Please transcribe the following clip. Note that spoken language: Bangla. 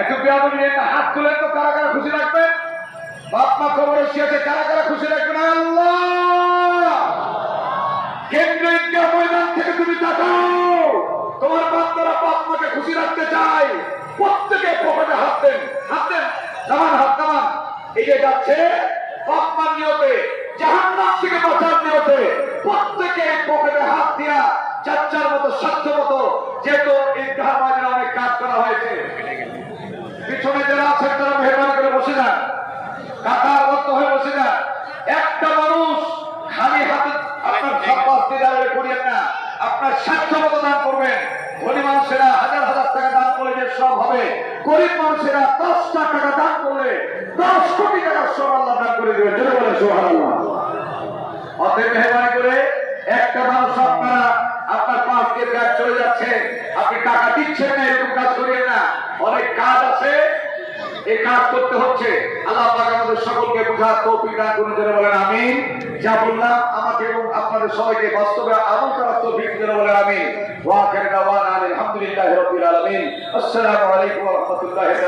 একটু বিয়াদব একটা হাত তুলে তো কারা কারা খুশি রাখবেন বাপ খবর শিয়াছে কারা কারা খুশি রাখবেন আল্লাহ! ঈদগাহ ময়দান থেকে তুমি তোমার বাচ্চারা বাপ মাকে খুশি রাখতে চায় প্রত্যেকে পকেটে হাত দেন হাত দেন। নামান হাত নামান এগিয়ে যাচ্ছে নিয়তে, জাহান্নাম থেকে বাঁচার নিয়তে। প্রত্যেকে পকেটে হাত দিয়া চাচ্চার মতো সাধ্য মতো, যেহেতু ঈদগাহ ময়দানে অনেক কাজ করা হয়েছে। দাঁড়িয়ে করিয়েন না। আপনার স্বার্থ মতো দান করবেন। ধনী মানুষেরা হাজার হাজার টাকা দান করলে যে সব হবে। গরিব মানুষেরা দশটা টাকা দান করলে দশ কোটি টাকা সব আল্লাহ দান করে দেবেন। যদি বলে অতএব মেহরবানি করে একটা মানুষ আপনারা, আপনার পাশ দিয়ে ব্যাগ চলে যাচ্ছে। আপনি টাকা দিচ্ছেন না, এরকম কাজ করিয়েন না। অনেক কাজ আছে। এই কাজ করতে হচ্ছে। আল্লাহ আমাদের সকলকে বোঝার তৌফিক দান করুন। বলেন, আমিন। যা বললাম, আমাকে এবং আপনাদের সবাইকে বাস্তবে আমল করার তৌফিক যেন বলে আমি ওয়া দাওয়ানা আলহামদুলিল্লাহি রাব্বিল আলামিন। আসসালামু আলাইকুম রাহমাতুল্লাহি